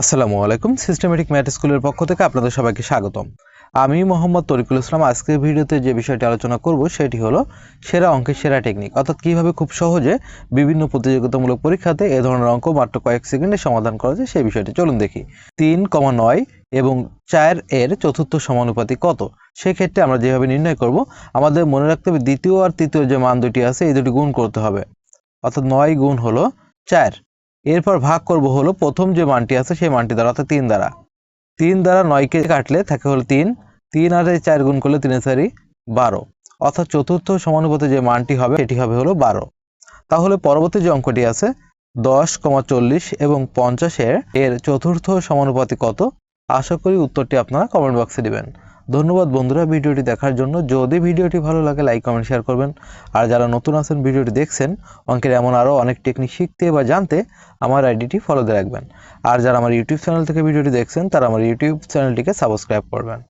আসসালামু আলাইকুম। Systematic math স্কুলের পক্ষ থেকে আপনাদের সবাইকে স্বাগতম। আমি মোহাম্মদ তরিকুল ইসলাম। আজকের ভিডিওতে যে বিষয়টি আলোচনা করব, সেটি হলো সেরা অঙ্কের সেরা টেকনিক অর্থাৎ কীভাবে খুব সহজে বিভিন্ন প্রতিযোগিতামূলক পরীক্ষাতে এ ধরনের অঙ্ক মাত্র কয়েক সেকেন্ডে সমাধান করা যায়, সেই বিষয়টি চলুন দেখি। তিন কমা নয় এবং চার এর চতুর্থ সমানুপাতি কত? সেক্ষেত্রে আমরা যেভাবে নির্ণয় করব, আমাদের মনে রাখতে হবে দ্বিতীয় আর তৃতীয় যে মান দুটি আছে, এই দুটি গুণ করতে হবে। অর্থাৎ নয় গুণ হলো চার। এরপর ভাগ করব হলো প্রথম যে মানটি আছে সেই মানটি দ্বারা, অর্থাৎ তিন দ্বারা। তিন দ্বারা নয়কে কাটলে থাকে হলো তিন তিন আর চার গুণ করলে তিনে চারি বারো। অর্থাৎ চতুর্থ সমানুপাতে যে মানটি হবে, সেটি হবে হলো বারো। তাহলে পরবর্তী যে অঙ্কটি আছে, দশ কমা চল্লিশ এবং পঞ্চাশের এর চতুর্থ সমানুপাতি কত? আশা করি উত্তরটি আপনারা কমেন্ট বক্সে দিবেন। ধন্যবাদ বন্ধুরা ভিডিওটি দেখার জন্য। যদি ভিডিওটি ভালো লাগে লাইক কমেন্ট শেয়ার করবেন। আর যারা নতুন আছেন, ভিডিওটি দেখছেন, অঙ্কের এমন আরও অনেক টেকনিক শিখতে বা জানতে আমার আইডিটি ফলোতে রাখবেন। আর যারা আমার ইউটিউব চ্যানেল থেকে ভিডিওটি দেখছেন, তারা আমার ইউটিউব চ্যানেলটিকে সাবস্ক্রাইব করবেন।